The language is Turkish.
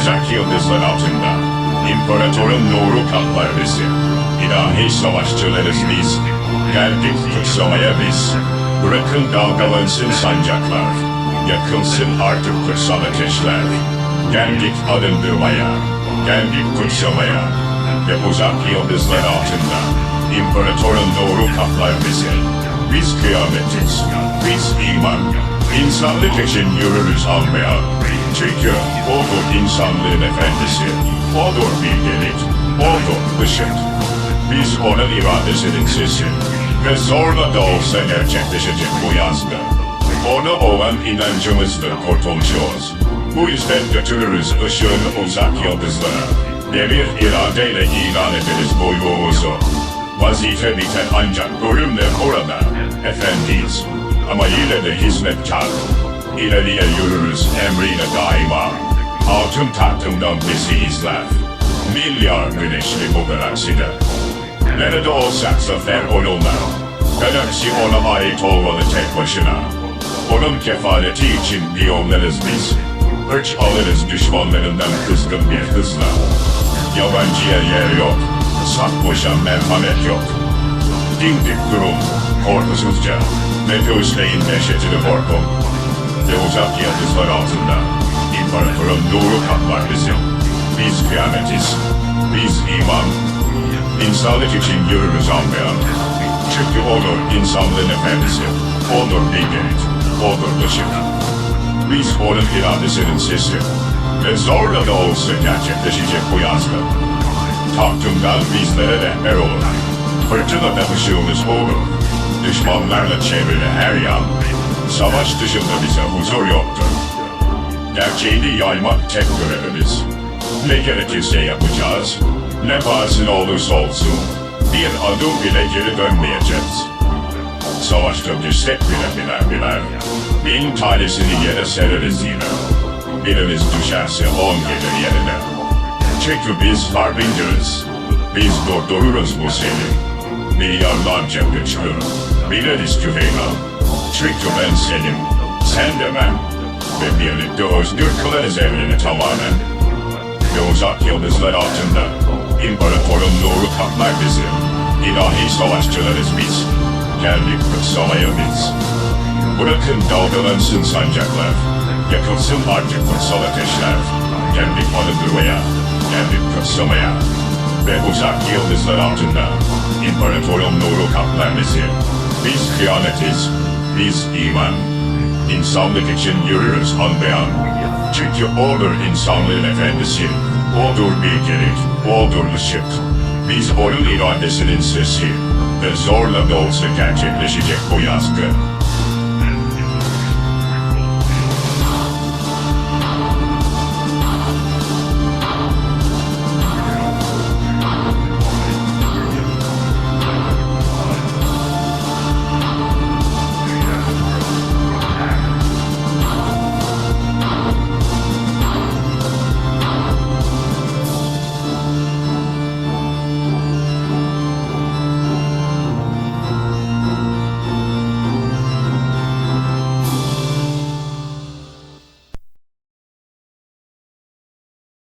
uzak yıldızlar altında. İmparatorun nuru kaplar bizi İlahi savaşçılarız biz. Geldik kutsamaya biz. Bırakın dalgalansın sancaklar. Yakılsın artık kutsal ateşler. Geldik arındırmaya Geldik kutsamaya. Ve uzak yıldızlar altında. İmparatorun nuru kaplar bizi Biz kıyametiz Biz iman İnsanlık için yürürüz almaya. Çünkü odur insanlığın efendisi. Odur bilgelik Odur ışık. Biz onun iradesinin sesi. Ve zorla da olsa gerçekleşecek bu yazgı. Ona olan inancımızdır kurtuluşumuz Bu yüzden götürürüz ışığın uzak yıldızlara. Ve bir iradeyle ilan ederiz buyruğumuzu Vazife biter ancak ölümle orada Efendiyiz ama yine de hizmetkar. İleriye yürürüz emriyle daima. Altın tahtımdan bizi izler. Milyar güneşli bu galakside. Nerede olsak zafer onunla. Galaksi ona ait olmalı tek başına. Onun kefaleti için biyomlarız biz. Hırç alırız düşmanlarından kızgın bir hızla. Yabancıya yer yok. Sak boşa merhamet yok. Dimdik durun korkusuzca Göğüsleyin dehşetini korkun Ve uzak yıldızlar altında İmparatorun nuru kaplar bizim Biz kıyametiz. Biz iman. İnsanlık için yürürüz almayan Çünkü odur insanlığın efendisi. Odur bilgelik Odur ışık Biz onun iradesinin sesi. Ve zorla da olsa gerçekleşecek bu yazgı. Tahtımdan bizlere rehber olur. Fırtınada ışığımız olur Düşmanlarla çevrili her yan. Savaş dışında bize huzur yoktur. Gerçeğini yaymak tek görevimiz. Ne gerekirse yapacağız Ne pahasına olursa olsun Bir adım bile geri dönmeyeceğiz. Savaşta düşsek bile birer birer Bin tanesini yere sereriz yine. Birimiz düşerse on gelir yerine. Çünkü biz harbingeriz. Biz durdururuz bu seni Milyarlarca güçlü Biliriz Küheyla Çünkü ben senim Sen de ben. Ve birlikte özgür kılarız evreni tamamen. Ve uzak yıldızlar altında İmparatorun nuru kaplar bizi. İlahi savaşçılarız biz. Geldik kutsamaya biz. Bırakın dalgalansın sancaklar. Yakılsın artık kutsal ateşler. Geldik arındırmaya Geldik kutsamaya Ve uzak yıldızlar altında İmparatorun nuru kaplar bizi Biz kıyametiz Biz iman. İnsanlık için yürürüz anlayan. Çünkü odur insanlığın efendisi. Odur bilgelik Odur ışık. Biz onun iradesinin sesi. Ve zorla da olsa gerçekleşecek bu yazgı